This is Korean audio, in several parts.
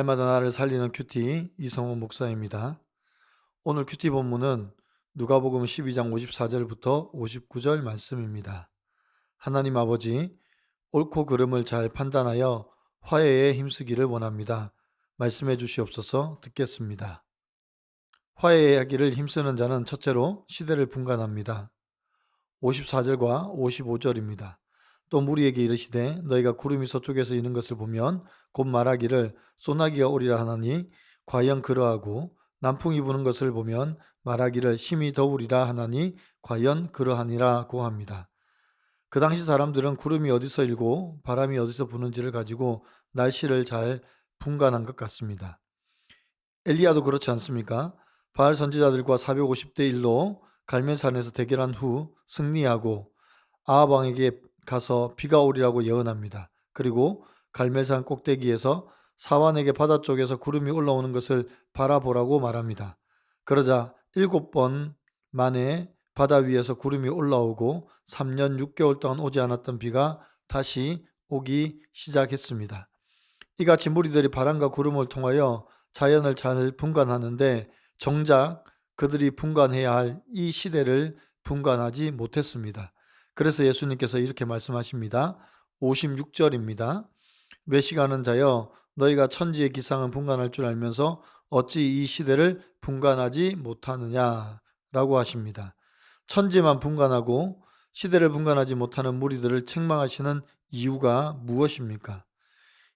날마다 나를 살리는 큐티 이성호 목사입니다. 오늘 큐티 본문은 누가복음 12장 54절부터 59절 말씀입니다. 하나님 아버지, 옳고 그름을 잘 판단하여 화해에 힘쓰기를 원합니다. 말씀해 주시옵소서 듣겠습니다. 화해하기를 힘쓰는 자는 첫째로 시대를 분간합니다. 54절과 55절입니다. 또 무리에게 이르시되 너희가 구름이 서쪽에서 이는 것을 보면 곧 말하기를 소나기가 오리라 하나니 과연 그러하고 남풍이 부는 것을 보면 말하기를 심히 더우리라 하나니 과연 그러하니라 고 합니다. 그 당시 사람들은 구름이 어디서 일고 바람이 어디서 부는지를 가지고 날씨를 잘 분간한 것 같습니다. 엘리야도 그렇지 않습니까? 바알 선지자들과 450대 1로 갈멜산에서 대결한 후 승리하고 아합 왕에게 가서 비가 오리라고 예언합니다. 그리고 갈멜산 꼭대기에서 사환에게 바다 쪽에서 구름이 올라오는 것을 바라보라고 말합니다. 그러자 일곱 번 만에 바다 위에서 구름이 올라오고 3년 6개월 동안 오지 않았던 비가 다시 오기 시작했습니다. 이같이 무리들이 바람과 구름을 통하여 자연을 잘 분간하는데 정작 그들이 분간해야 할 이 시대를 분간하지 못했습니다. 그래서 예수님께서 이렇게 말씀하십니다. 56절입니다. 외식하는 자여 너희가 천지의 기상은 분간할 줄 알면서 어찌 이 시대를 분간하지 못하느냐 라고 하십니다. 천지만 분간하고 시대를 분간하지 못하는 무리들을 책망하시는 이유가 무엇입니까?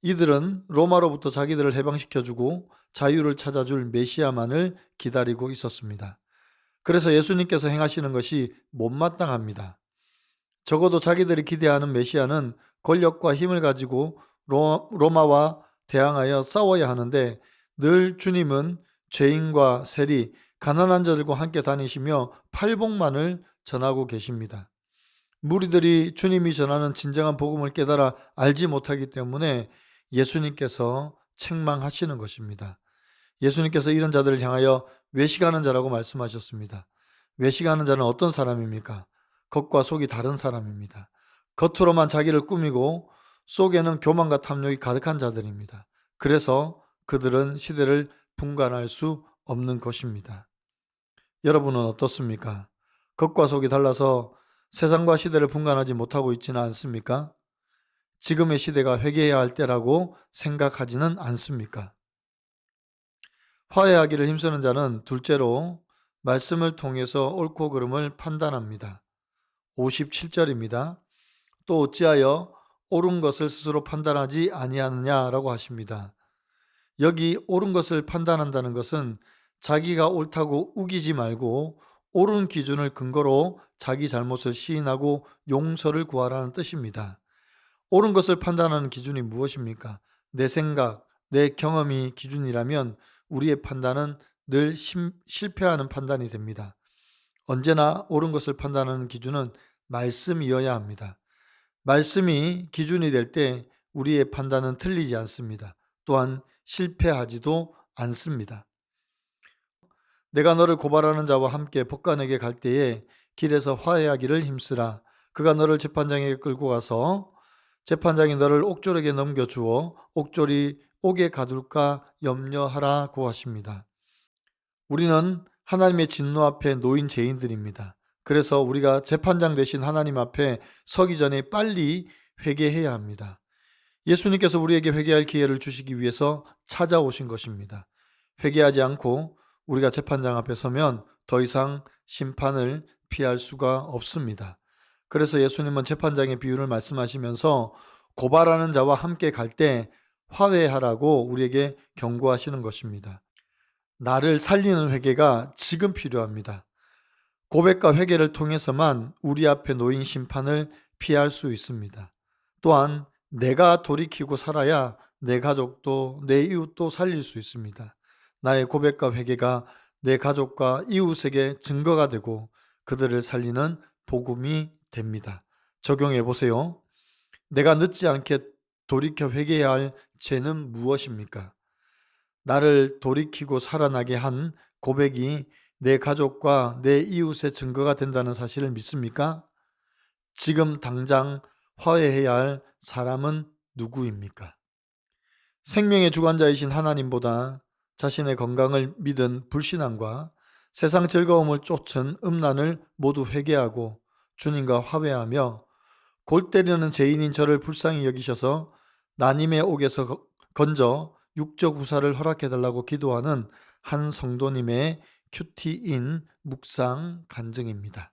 이들은 로마로부터 자기들을 해방시켜주고 자유를 찾아줄 메시아만을 기다리고 있었습니다. 그래서 예수님께서 행하시는 것이 못마땅합니다. 적어도 자기들이 기대하는 메시아는 권력과 힘을 가지고 로마와 대항하여 싸워야 하는데 늘 주님은 죄인과 세리, 가난한 자들과 함께 다니시며 팔복만을 전하고 계십니다. 무리들이 주님이 전하는 진정한 복음을 깨달아 알지 못하기 때문에 예수님께서 책망하시는 것입니다. 예수님께서 이런 자들을 향하여 외식하는 자라고 말씀하셨습니다. 외식하는 자는 어떤 사람입니까? 겉과 속이 다른 사람입니다. 겉으로만 자기를 꾸미고 속에는 교만과 탐욕이 가득한 자들입니다. 그래서 그들은 시대를 분간할 수 없는 것입니다. 여러분은 어떻습니까? 겉과 속이 달라서 세상과 시대를 분간하지 못하고 있지는 않습니까? 지금의 시대가 회개해야 할 때라고 생각하지는 않습니까? 화해하기를 힘쓰는 자는 둘째로 말씀을 통해서 옳고 그름을 판단합니다. 57절입니다. 또 어찌하여 옳은 것을 스스로 판단하지 아니하느냐라고 하십니다. 여기 옳은 것을 판단한다는 것은 자기가 옳다고 우기지 말고 옳은 기준을 근거로 자기 잘못을 시인하고 용서를 구하라는 뜻입니다. 옳은 것을 판단하는 기준이 무엇입니까? 내 생각, 내 경험이 기준이라면 우리의 판단은 늘 심, 실패하는 판단이 됩니다. 언제나 옳은 것을 판단하는 기준은 말씀이어야 합니다. 말씀이 기준이 될 때 우리의 판단은 틀리지 않습니다. 또한 실패하지도 않습니다. 내가 너를 고발하는 자와 함께 법관에게 갈 때에 길에서 화해하기를 힘쓰라. 그가 너를 재판장에게 끌고 가서 재판장이 너를 옥졸에게 넘겨주어 옥졸이 옥에 가둘까 염려하라고 하십니다. 우리는 하나님의 진노 앞에 놓인 죄인들입니다. 그래서 우리가 재판장 대신 하나님 앞에 서기 전에 빨리 회개해야 합니다. 예수님께서 우리에게 회개할 기회를 주시기 위해서 찾아오신 것입니다. 회개하지 않고 우리가 재판장 앞에 서면 더 이상 심판을 피할 수가 없습니다. 그래서 예수님은 재판장의 비유를 말씀하시면서 고발하는 자와 함께 갈 때 화해하라고 우리에게 경고하시는 것입니다. 나를 살리는 회개가 지금 필요합니다. 고백과 회개를 통해서만 우리 앞에 놓인 심판을 피할 수 있습니다. 또한 내가 돌이키고 살아야 내 가족도 내 이웃도 살릴 수 있습니다. 나의 고백과 회개가 내 가족과 이웃에게 증거가 되고 그들을 살리는 복음이 됩니다. 적용해 보세요. 내가 늦지 않게 돌이켜 회개해야 할 죄는 무엇입니까? 나를 돌이키고 살아나게 한 고백이 내 가족과 내 이웃의 증거가 된다는 사실을 믿습니까? 지금 당장 화해해야 할 사람은 누구입니까? 생명의 주관자이신 하나님보다 자신의 건강을 믿은 불신앙과 세상 즐거움을 쫓은 음란을 모두 회개하고 주님과 화해하며 골 때리는 죄인인 저를 불쌍히 여기셔서 나님의 옥에서 거- 건져 육적 후사를 허락해달라고 기도하는 한 성도님의 큐티인 묵상 간증입니다.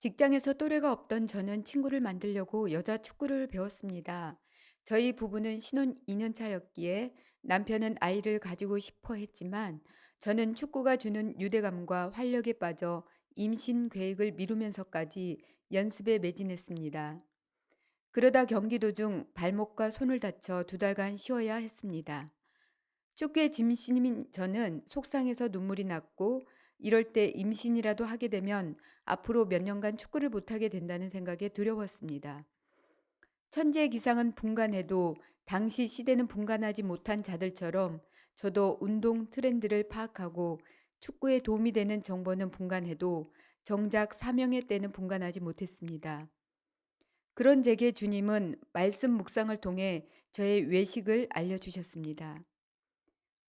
직장에서 또래가 없던 저는 친구를 만들려고 여자 축구를 배웠습니다. 저희 부부는 신혼 2년 차였기에 남편은 아이를 가지고 싶어 했지만 저는 축구가 주는 유대감과 활력에 빠져 임신 계획을 미루면서까지 연습에 매진했습니다. 그러다 경기 도 중 발목과 손을 다쳐 두 달간 쉬어야 했습니다. 축구의 짐신인 저는 속상해서 눈물이 났고 이럴 때 임신이라도 하게 되면 앞으로 몇 년간 축구를 못하게 된다는 생각에 두려웠습니다. 천재 기상은 분간해도 당시 시대는 분간하지 못한 자들처럼 저도 운동 트렌드를 파악하고 축구에 도움이 되는 정보는 분간해도 정작 사명의 때는 분간하지 못했습니다. 그런 제게 주님은 말씀 묵상을 통해 저의 외식을 알려주셨습니다.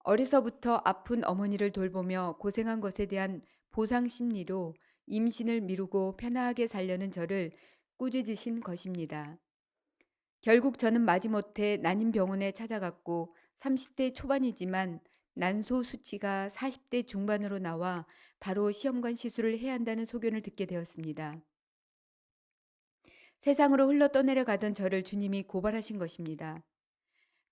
어려서부터 아픈 어머니를 돌보며 고생한 것에 대한 보상 심리로 임신을 미루고 편하게 살려는 저를 꾸짖으신 것입니다. 결국 저는 마지못해 난임병원에 찾아갔고 30대 초반이지만 난소 수치가 40대 중반으로 나와 바로 시험관 시술을 해야 한다는 소견을 듣게 되었습니다. 세상으로 흘러 떠내려 가던 저를 주님이 고발하신 것입니다.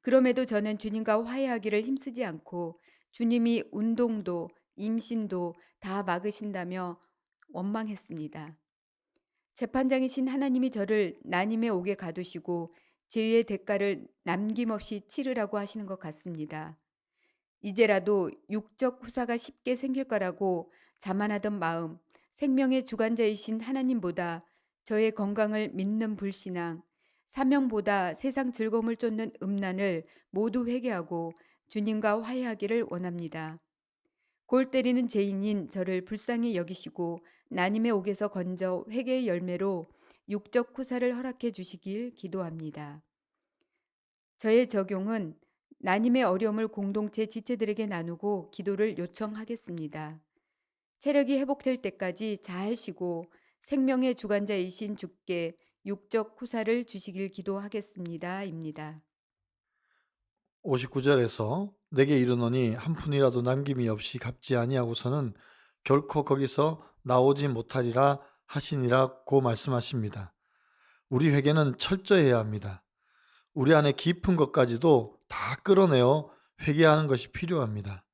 그럼에도 저는 주님과 화해하기를 힘쓰지 않고 주님이 운동도 임신도 다 막으신다며 원망했습니다. 재판장이신 하나님이 저를 나님의 옥에 가두시고 죄의 대가를 남김없이 치르라고 하시는 것 같습니다. 이제라도 육적 후사가 쉽게 생길 거라고 자만하던 마음, 생명의 주관자이신 하나님보다 저의 건강을 믿는 불신앙, 사명보다 세상 즐거움을 쫓는 음란을 모두 회개하고 주님과 화해하기를 원합니다. 골 때리는 죄인인 저를 불쌍히 여기시고 나님의 옥에서 건져 회개의 열매로 육적 후사를 허락해 주시길 기도합니다. 저의 적용은 나님의 어려움을 공동체 지체들에게 나누고 기도를 요청하겠습니다. 체력이 회복될 때까지 잘 쉬고 생명의 주관자이신 주께 육적 후사를 주시길 기도하겠습니다. 입니다. 59절에서 내게 이르노니 한 푼이라도 남김이 없이 갚지 아니하고서는 결코 거기서 나오지 못하리라 하시니라고 말씀하십니다. 우리 회개는 철저해야 합니다. 우리 안에 깊은 것까지도 다 끌어내어 회개하는 것이 필요합니다.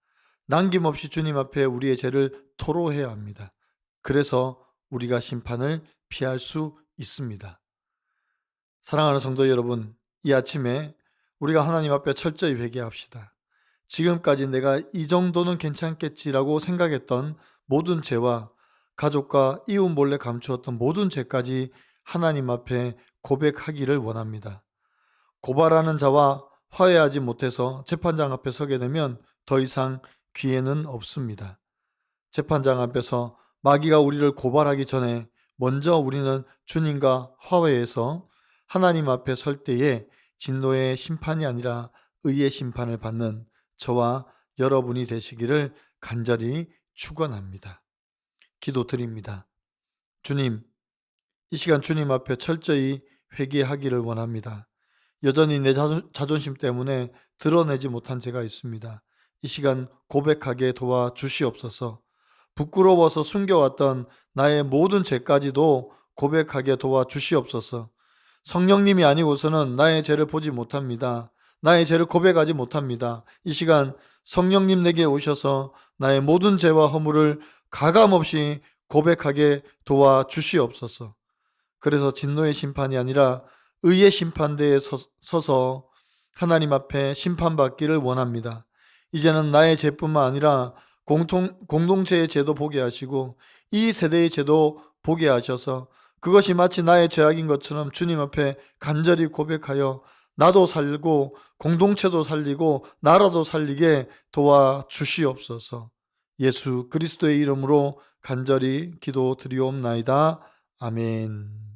남김없이 주님 앞에 우리의 죄를 토로해야 합니다. 그래서 우리가 심판을 피할 수 있습니다. 사랑하는 성도 여러분, 이 아침에 우리가 하나님 앞에 철저히 회개합시다. 지금까지 내가 이 정도는 괜찮겠지라고 생각했던 모든 죄와 가족과 이웃 몰래 감추었던 모든 죄까지 하나님 앞에 고백하기를 원합니다. 고발하는 자와 화해하지 못해서 재판장 앞에 서게 되면 더 이상 기회는 없습니다. 재판장 앞에서 마귀가 우리를 고발하기 전에 먼저 우리는 주님과 화해해서 하나님 앞에 설 때에 진노의 심판이 아니라 의의 심판을 받는 저와 여러분이 되시기를 간절히 축원합니다. 기도 드립니다. 주님, 이 시간 주님 앞에 철저히 회개하기를 원합니다. 여전히 내 자존, 자존심 때문에 드러내지 못한 죄가 있습니다. 이 시간 고백하게 도와 주시옵소서. 부끄러워서 숨겨왔던 나의 모든 죄까지도 고백하게 도와 주시옵소서. 성령님이 아니고서는 나의 죄를 보지 못합니다. 나의 죄를 고백하지 못합니다. 이 시간 성령님 내게 오셔서 나의 모든 죄와 허물을 가감없이 고백하게 도와 주시옵소서. 그래서 진노의 심판이 아니라 의의 심판대에 서, 서서 하나님 앞에 심판받기를 원합니다. 이제는 나의 죄뿐만 아니라 공통, 공동체의 죄도 보게 하시고 이 세대의 죄도 보게 하셔서 그것이 마치 나의 죄악인 것처럼 주님 앞에 간절히 고백하여 나도 살고 공동체도 살리고 나라도 살리게 도와 주시옵소서. 예수 그리스도의 이름으로 간절히 기도 드리옵나이다. 아멘.